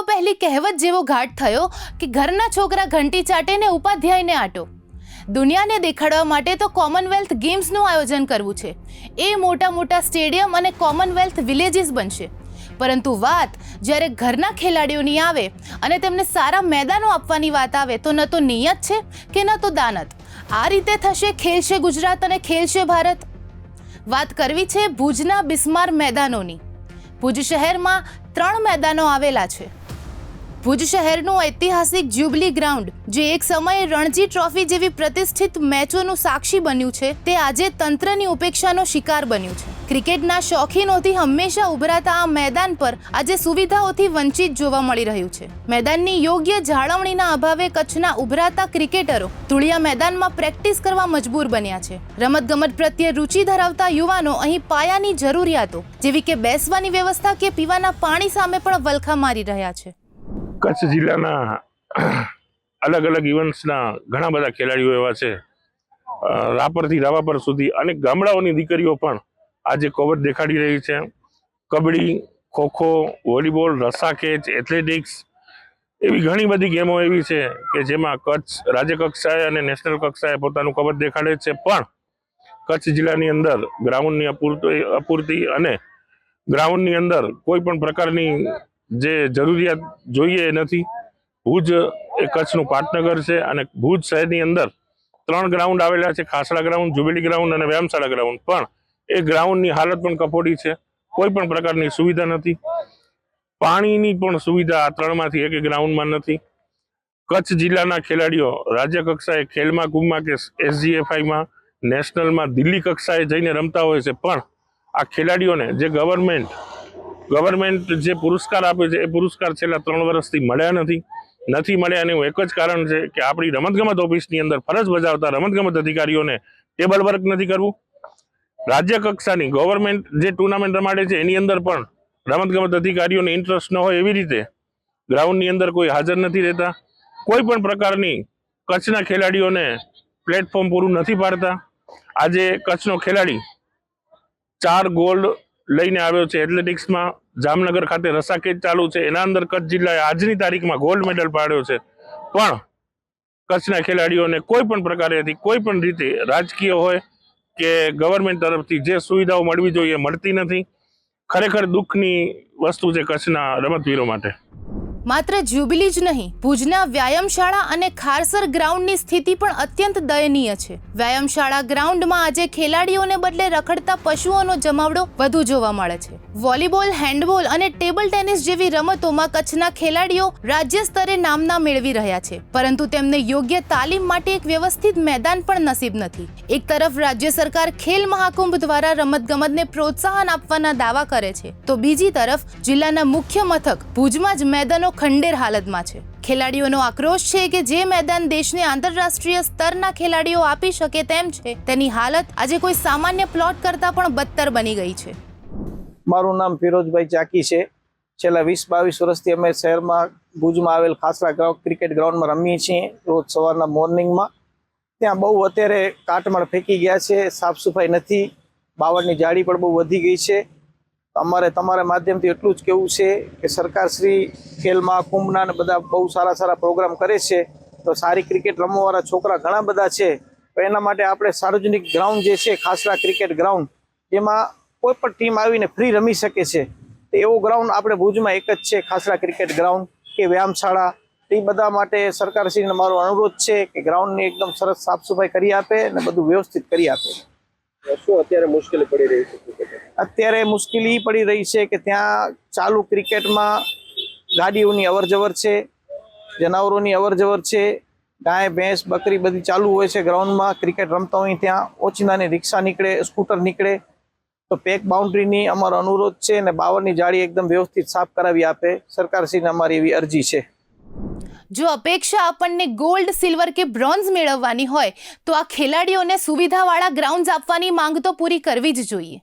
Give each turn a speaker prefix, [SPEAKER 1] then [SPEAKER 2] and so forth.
[SPEAKER 1] પહેલી કહેવત જેવો ઘાટ થયો કે ઘરના છોકરા ઘંટી ચાટે ને ઉપાધ્યાયને આટો. દુનિયાને દેખાડવા માટે તો કોમનવેલ્થ ગેમ્સનું આયોજન કરવું છે. એ મોટા મોટા સ્ટેડિયમ અને કોમનવેલ્થ વિલેજીસ બનશે. પરંતુ વાત જ્યારે ઘરના ખેલાડીઓની આવે અને તેમને સારા મેદાનો આપવાની વાત આવે તો ન તો નિયત છે કે ન તો દાનત. આ રીતે થશે ખેલશે ગુજરાત અને ખેલશે ભારત. વાત કરવી છે ભુજના બિસ્માર મેદાનોની. ભુજ શહેરમાં ત્રણ મેદાનો આવેલા છે. ભુજ શહેરનું ઐતિહાસિક જ્યુબલી ગ્રાઉન્ડ, જે એક સમયે રણજી ટ્રોફી જેવી પ્રતિષ્ઠિત મેચોનું સાક્ષી બન્યું છે, તે આજે તંત્રની ઉપેક્ષાનો શિકાર બન્યું છે. ક્રિકેટના શોખીનોથી હંમેશા ઉભરાતા આ મેદાન પર આજે સુવિધાઓથી વંચિત જોવા મળી રહ્યું છે. મેદાનની યોગ્ય જાળવણીના અભાવે કચ્છના ઉભરાતા ક્રિકેટરો ધૂળિયા મેદાનમાં પ્રેક્ટિસ કરવા મજબૂર બન્યા છે. રમતગમત પ્રત્યે રુચિ ધરાવતા યુવાનો અહીં પાયાની જરૂરિયાતો, જેવી કે બેસવાની વ્યવસ્થા કે પીવાના પાણી સામે પણ વલખા મારી રહ્યા છે.
[SPEAKER 2] કચ્છ જિલ્લાના અલગ અલગ ઇવેન્ટ્સના ઘણા બધા ખેલાડીઓ એવા છે. રાપરથી રાવાપર સુધી અનેક ગામડાઓની દીકરીઓ પણ આજે કોવત દેખાડી રહી છે. કબડ્ડી, ખોખો, વોલીબોલ રસાકેચ એથ્લેટિક્સ એવી ઘણી બધી ગેમો એવી છે કે જેમાં કચ્છ રાજ્ય કક્ષાએ અને નેશનલ કક્ષાએ પોતાનું કવચ દેખાડે છે. પણ કચ્છ જિલ્લાની અંદર ગ્રાઉન્ડની અપૂરતી અપૂરતી અને ગ્રાઉન્ડની અંદર કોઈ પણ પ્રકારની જે જરૂરિયાત જોઈએ એ નથી ભુજ એ કચ્છનું પાટનગર છે અને ભુજ શહેરની અંદર ત્રણ ગ્રાઉન્ડ આવેલા છે, ખાસડા ગ્રાઉન્ડ જુબેલી ગ્રાઉન્ડ અને વ્યાયામશાળા ગ્રાઉન્ડ પણ એ ગ્રાઉન્ડની હાલત પણ કફોડી છે, કોઈ પણ પ્રકારની સુવિધા નથી. પાણીની પણ સુવિધા આ ત્રણમાંથી એક ગ્રાઉન્ડમાં નથી. કચ્છ જિલ્લાના ખેલાડીઓ, રાજ્ય કક્ષાએ ખેલમાં કુંભમાં કે એસજીએફઆઈમાં, નેશનલમાં દિલ્હી કક્ષાએ જઈને રમતા હોય છે, પણ આ ખેલાડીઓને જે ગવર્મેન્ટ ગવર્મેન્ટ જે પુરસ્કાર આપે છે, એ પુરસ્કાર છેલ્લા ત્રણ વર્ષથી મળ્યા નથી. નથી મળ્યા એનું એક જ કારણ છે કે આપણી રમતગમત ઓફિસની અંદર ફરજ બજાવતા રમતગમત અધિકારીઓને ટેબલ વર્ક નથી કરવું. રાજ્ય કક્ષાની ગવર્મેન્ટ જે ટુર્નામેન્ટ રમાડે છે, એની અંદર પણ રમતગમત અધિકારીઓને ઇન્ટરેસ્ટ ન હોય એવી રીતે ગ્રાઉન્ડની અંદર કોઈ હાજર નથી રહેતા. કોઈ પણ પ્રકારની કચ્છના ખેલાડીઓને પ્લેટફોર્મ પૂરું નથી પાડતા. આજે કચ્છનો ખેલાડી ચાર ગોલ્ડ લઈને આવ્યો છે એથ્લેટિક્સમાં. જામનગર ખાતે રસાકેજ ચાલુ છે. એના અંદર કચ્છ જિલ્લાએ આજની તારીખમાં ગોલ્ડ મેડલ પાડ્યો છે. પણ કચ્છના ખેલાડીઓને કોઈ પણ પ્રકારેથી કોઈ પણ રીતે રાજકીય હોય કે ગવર્મેન્ટ તરફથી જે સુવિધાઓ મળવી જોઈએ મળતી નથી. ખરેખર દુઃખની વસ્તુ છે કચ્છના રમતવીરો માટે.
[SPEAKER 1] માત્ર જ્યુબિલી જ નહીં, ભુજના વ્યાયામશાળા અને ખારસર ગ્રાઉન્ડની સ્થિતિ પણ અત્યંત દયનીય છે. વ્યાયામશાળા ગ્રાઉન્ડમાં આજે ખેલાડીઓને બદલે રખડતા પશુઓનો જમાવડો વધુ જોવા મળે છે. વોલીબોલ, હેન્ડબોલ અને ટેબલ ટેનિસ જેવી રમતોમાં કચ્છના ખેલાડીઓ રાજ્ય સ્તરે નામના મેળવી રહ્યા છે. પરંતુ તેમને યોગ્ય તાલીમ માટે એક વ્યવસ્થિત મેદાન પણ નસીબ નથી. એક તરફ રાજ્ય સરકાર ખેલ મહાકુંભ દ્વારા રમતગમતને પ્રોત્સાહન આપવાના દાવા કરે છે, તો બીજી તરફ જિલ્લાના મુખ્ય મથક ભુજમાં જ મેદાનો ખંડેર હાલતમાં છે. ખેલાડીઓનો આક્રોશ છે કે જે મેદાન દેશને આંતરરાષ્ટ્રીય સ્તરના ખેલાડીઓ આપી શકે તેમ છે, તેની હાલત આજે કોઈ સામાન્ય પ્લોટ કરતાં પણ બદતર બની ગઈ છે.
[SPEAKER 3] મારું નામ ફિરોજભાઈ ચાકી છે. છેલ્લા વીસ બાવીસ વર્ષથી અમે શહેરમાં ભુજમાં આવેલ ખાસરા ક્રિકેટ ગ્રાઉન્ડમાં રમીએ છીએ, રોજ સવારના મોર્નિંગમાં. ત્યાં બહુ અત્યારે કાટમાળ ફેંકી ગયા છે સાફ સફાઈ નથી, બાવળની જાળી પણ બહુ વધી ગઈ છે. અમારે તમારા માધ્યમથી એટલું જ કહેવું છે કે સરકાર શ્રી ખેલ મહાકુંભના ને બધા બહુ સારા સારા પ્રોગ્રામ કરે છે. તો સારી ક્રિકેટ રમવાવાળા છોકરા ઘણા બધા છે. તો એના માટે આપણે સાર્વજનિક ગ્રાઉન્ડ જે છે, ખાસરા ક્રિકેટ ગ્રાઉન્ડ, જેમાં કોઈ પણ ટીમ આવીને ફ્રી રમી શકે છે. તો એવો ગ્રાઉન્ડ આપણે ભુજમાં એક જ છે, ખાસરા ક્રિકેટ ગ્રાઉન્ડ કે વ્યાયામશાળા. એ બધા માટે સરકારશ્રીને મારો અનુરોધ છે કે ગ્રાઉન્ડની એકદમ સરસ સાફ સફાઈ કરી આપે અને બધું વ્યવસ્થિત કરી આપે.
[SPEAKER 4] શું અત્યારે મુશ્કેલી પડી રહી છે
[SPEAKER 3] અત્યારે મુશ્કેલી પડી રહી છે કે ત્યાં ચાલુ ક્રિકેટમાં ગાડીઓની અવર જવર છે, જનાવરોની અવર જવર છે, ગાય, ભેંસ, બકરી બધી ચાલુ હોય છે ગ્રાઉન્ડમાં. ક્રિકેટ રમતા હોય ત્યાં ઓચિંતાની રિક્ષા નીકળે, સ્કૂટર નીકળે. તો પેક બાઉન્ડ્રીની અમારો અનુરોધ છે અને બાવરની જાળી એકદમ વ્યવસ્થિત સાફ કરાવી આપે. સરકારશ્રીને અમારી એવી અરજી છે.
[SPEAKER 1] જો અપેક્ષા આપણને ગોલ્ડ સિલ્વર કે બ્રોન્ઝ મેળવવાની હોય, તો આ ખેલાડીઓને સુવિધાવાળા ગ્રાઉન્ડ્સ આપવાની માંગ તો પૂરી કરવી જ જોઈએ.